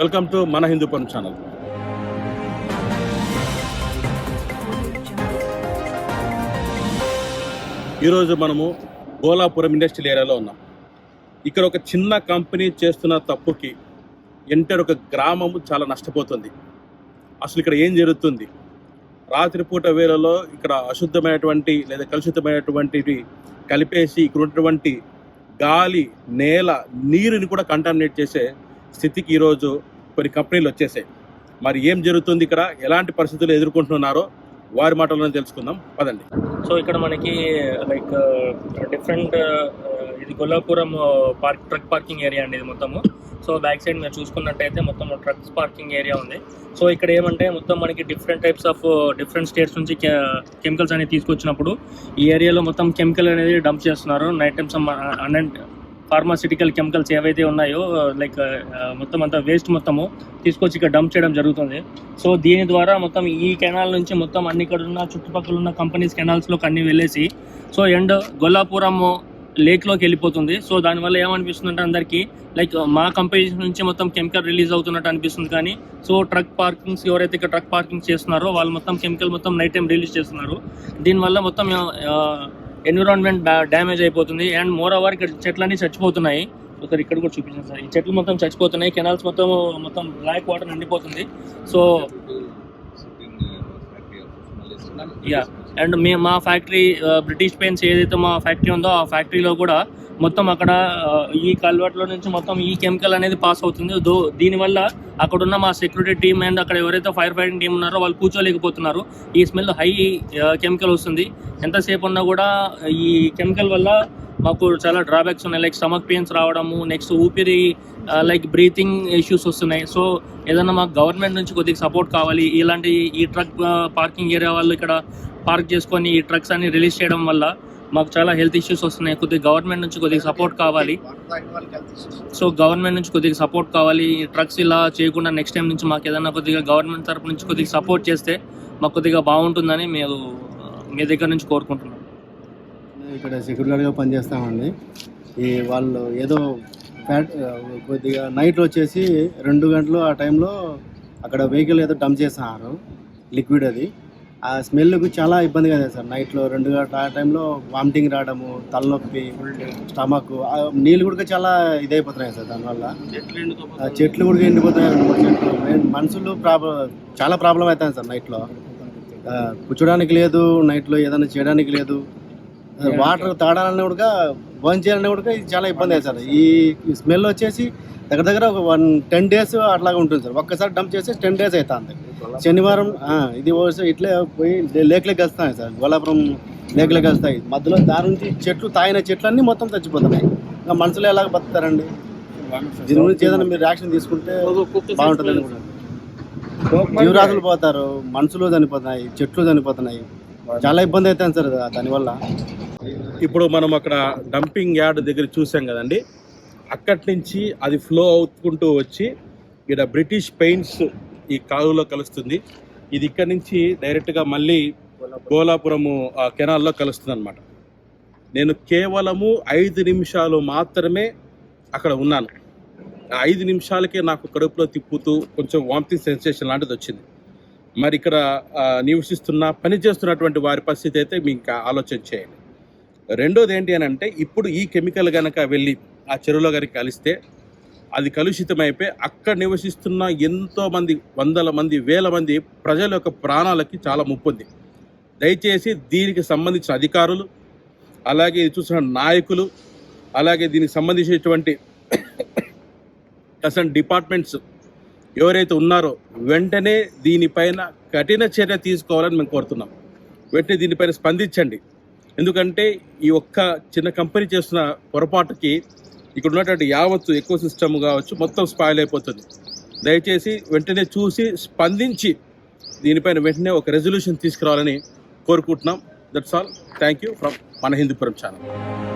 Welcome to మన Hindupuram channel. ఈరోజు మనము గోలాపురం ఇండస్ట్రియల్ ఏరియాలో ఉన్నాం. ఇక్కడ ఒక చిన్న కంపెనీ చేస్తున్న తప్పుకి ఎంటర్ ఒక గ్రామము చాలా నష్టపోతుంది. అసలు ఇక్కడ ఏం జరుగుతుంది? రాత్రిపూట వేళలో ఇక్కడ అశుద్ధమైనటువంటి లేదా కలుషితమైనటువంటివి కలిపేసి ఇక్కడ ఉన్నటువంటి గాలి నేల నీరుని కూడా కంటామినేట్ చేసే స్థితికి ఈరోజు కొన్ని కంపెనీలు వచ్చేసాయి. మరి ఏం జరుగుతుంది ఇక్కడ? ఎలాంటి పరిస్థితులు ఎదుర్కొంటున్నారో వారి మాటలను తెలుసుకుందాం. పదండి. సో ఇక్కడ మనకి లైక్ డిఫరెంట్ ఇది Gollapuram park truck parking area అండి ఇది మొత్తము. సో బ్యాక్ సైడ్ మీరు చూసుకున్నట్టయితే మొత్తం ట్రక్స్ పార్కింగ్ ఏరియా ఉంది. సో ఇక్కడ ఏమంటే మొత్తం మనకి different types of different states నుంచి కెమికల్స్ అనేది తీసుకొచ్చినప్పుడు ఈ ఏరియాలో మొత్తం కెమికల్ అనేది డంప్ చేస్తున్నారు. Night times and pharmaceutical chemicals ఏవైతే ఉన్నాయో లైక్ మొత్తం అంతా వేస్ట్ మొత్తము తీసుకొచ్చి ఇక్కడ డంప్ చేయడం జరుగుతుంది. సో దీని ద్వారా మొత్తం ఈ కెనాల్ నుంచి మొత్తం అన్ని ఇక్కడ ఉన్న చుట్టుపక్కల ఉన్న కంపెనీస్ కెనాల్స్లోకి అన్ని వెళ్ళేసి సో ఎండ్ గొల్లాపురము లేక్లోకి వెళ్ళిపోతుంది. సో దానివల్ల ఏమనిపిస్తుంది అంటే అందరికీ లైక్ మా కంపెనీ నుంచి మొత్తం కెమికల్ రిలీజ్ అవుతున్నట్టు అనిపిస్తుంది కానీ సో ట్రక్ పార్కింగ్స్ ఎవరైతే ఇక్కడ ట్రక్ పార్కింగ్ చేస్తున్నారో వాళ్ళు మొత్తం కెమికల్ మొత్తం నైట్ టైం రిలీజ్ చేస్తున్నారు. దీనివల్ల మొత్తం ఎన్విరాన్మెంట్ డ్యామేజ్ అయిపోతుంది. అండ్ మోర్ ఓవర్ ఇక్కడ చెట్లన్నీ చచ్చిపోతున్నాయి. ఒకసారి ఇక్కడ కూడా చూపించాను సార్. ఈ చెట్లు మొత్తం చచ్చిపోతున్నాయి. కెనాల్స్ మొత్తం మొత్తం బ్లాక్ వాటర్ నిండిపోతుంది. So yeah. అండ్ మే మా ఫ్యాక్టరీ బ్రిటిష్ పెయింట్స్ ఏదైతే మా ఫ్యాక్టరీ ఉందో ఆ ఫ్యాక్టరీలో కూడా మొత్తం అక్కడ ఈ కల్వర్ట్లో నుంచి మొత్తం ఈ కెమికల్ అనేది పాస్ అవుతుంది. దో దీనివల్ల అక్కడ ఉన్న మా సెక్యూరిటీ టీమ్ అండ్ అక్కడ ఎవరైతే ఫైర్ ఫైటింగ్ టీం ఉన్నారో వాళ్ళు కూర్చోలేకపోతున్నారు. ఈ స్మెల్ హై కెమికల్ వస్తుంది. ఎంతసేపు ఉన్నా కూడా ఈ కెమికల్ వల్ల మాకు చాలా డ్రాబ్యాక్స్ ఉన్నాయి. లైక్ స్టమక్ పెయిన్స్ రావడము నెక్స్ట్ ఊపిరి లైక్ బ్రీతింగ్ ఇష్యూస్ వస్తున్నాయి. సో ఏదైనా మాకు గవర్నమెంట్ నుంచి కొద్దిగా సపోర్ట్ కావాలి. ఇలాంటి ఈ ట్రక్ పార్కింగ్ ఏరియా వాళ్ళు ఇక్కడ పార్క్ చేసుకొని ఈ ట్రక్స్ అన్ని రిలీజ్ చేయడం వల్ల మాకు చాలా హెల్త్ ఇష్యూస్ వస్తున్నాయి. కొద్దిగా గవర్నమెంట్ నుంచి కొద్దిగా సపోర్ట్ కావాలి. సో గవర్నమెంట్ నుంచి కొద్దిగా సపోర్ట్ కావాలి. ఈ ట్రక్స్ ఇలా చేయకుండా నెక్స్ట్ టైం నుంచి మాకు ఏదైనా కొద్దిగా గవర్నమెంట్ తరపు నుంచి కొద్దిగా సపోర్ట్ చేస్తే మాకు కొద్దిగా బాగుంటుందని మేము మీ దగ్గర నుంచి కోరుకుంటున్నాం. ఇక్కడ సెక్యూరిటీ గార్డ్గా పనిచేస్తామండి. ఈ వాళ్ళు ఏదో ఫ్యాట్ కొద్దిగా నైట్ వచ్చేసి రెండు గంటలు ఆ టైంలో అక్కడ వెహికల్ ఏదో డంప్ చేస్తున్నారు. లిక్విడ్ అది. ఆ స్మెల్కి చాలా ఇబ్బందిగా ఉంది సార్. నైట్లో రెండు ఆ టైంలో వామిటింగ్ రావడము తలనొప్పి స్టమక్ నీళ్ళు కూడా చాలా ఇదైపోతున్నాయి సార్ దానివల్ల. చెట్లు కూడా ఎండిపోతున్నాయి రెండు మూడు చెట్లు. మనుషులు ప్రాబ్లం చాలా ప్రాబ్లం అవుతాయి సార్ నైట్లో. కూర్చోడానికి లేదు నైట్లో ఏదైనా చేయడానికి లేదు. వాటర్ తాడాలన్నా కూడా బంద్ చేయాలన్నా కూడా ఇది చాలా ఇబ్బంది అవుతుంది సార్. ఈ స్మెల్ వచ్చేసి దగ్గర దగ్గర ఒక వన్ టెన్ డేస్ అట్లాగా ఉంటుంది సార్. ఒక్కసారి డంప్ చేసి టెన్ డేస్ అవుతుంది శనివారం ఆ, ఇది ఇట్లే పోయి లేక్లోకి వస్తాయి సార్. గోలాపురం లేక్లోకి వస్తాయి మధ్యలో దాని నుంచి చెట్లు తాగిన చెట్లన్నీ మొత్తం చచ్చిపోతున్నాయి. ఇంకా మనుషులు ఎలాగ బతుకుతారండి? దీని గురించి ఏదైనా మీరు యాక్షన్ తీసుకుంటే బాగుంటుంది అనుకుంటున్నాను. జీవరాశులు పోతారు మనుషులు చనిపోతున్నాయి చెట్లు చనిపోతున్నాయి. చాలా ఇబ్బంది అవుతుంది సార్ దానివల్ల. ఇప్పుడు మనం అక్కడ డంపింగ్ యార్డ్ దగ్గర చూసాం కదండి. అక్కడి నుంచి అది ఫ్లో అవుతుంటూ వచ్చి ఇక్కడ బ్రిటిష్ పెయింట్స్ ఈ కాలువలో కలుస్తుంది. ఇది ఇక్కడి నుంచి డైరెక్ట్గా మళ్ళీ గోలాపురము ఆ కెనాల్లో కలుస్తుంది అనమాట నేను కేవలము ఐదు నిమిషాలు మాత్రమే అక్కడ ఉన్నాను. ఐదు నిమిషాలకే నాకు కడుపులో తిప్పుతూ కొంచెం వామిటింగ్ సెన్సేషన్ లాంటిది వచ్చింది. మరి ఇక్కడ నివసిస్తున్న పని చేస్తున్నటువంటి వారి పరిస్థితి అయితే మీకు ఇంకా ఆలోచన చేయండి. రెండోది ఏంటి అని అంటే ఇప్పుడు ఈ కెమికల్ కనుక వెళ్ళి ఆ చెరువులో గారికి కలిస్తే అది కలుషితమైపోయి అక్కడ నివసిస్తున్న ఎంతోమంది వందల మంది వేల మంది ప్రజల యొక్క ప్రాణాలకి చాలా ముప్పుంది దయచేసి దీనికి సంబంధించిన అధికారులు అలాగే ఇది చూసిన నాయకులు అలాగే దీనికి సంబంధించినటువంటి కసన్ డిపార్ట్మెంట్స్ ఎవరైతే ఉన్నారో వెంటనే దీనిపైన కఠిన చర్య తీసుకోవాలని మేము కోరుతున్నాం. వెంటనే దీనిపైన స్పందించండి. ఎందుకంటే ఈ ఒక్క చిన్న కంపెనీ చేస్తున్న పొరపాటుకి ఇక్కడ ఉన్నటువంటి యావత్తు ఎక్కువ సిస్టమ్ కావచ్చు మొత్తం స్పాయిల్ అయిపోతుంది. దయచేసి వెంటనే చూసి స్పందించి దీనిపైన వెంటనే ఒక రెజల్యూషన్ తీసుకురావాలని కోరుకుంటున్నాం. That's all thank you from మన హిందూపురం ఛానల్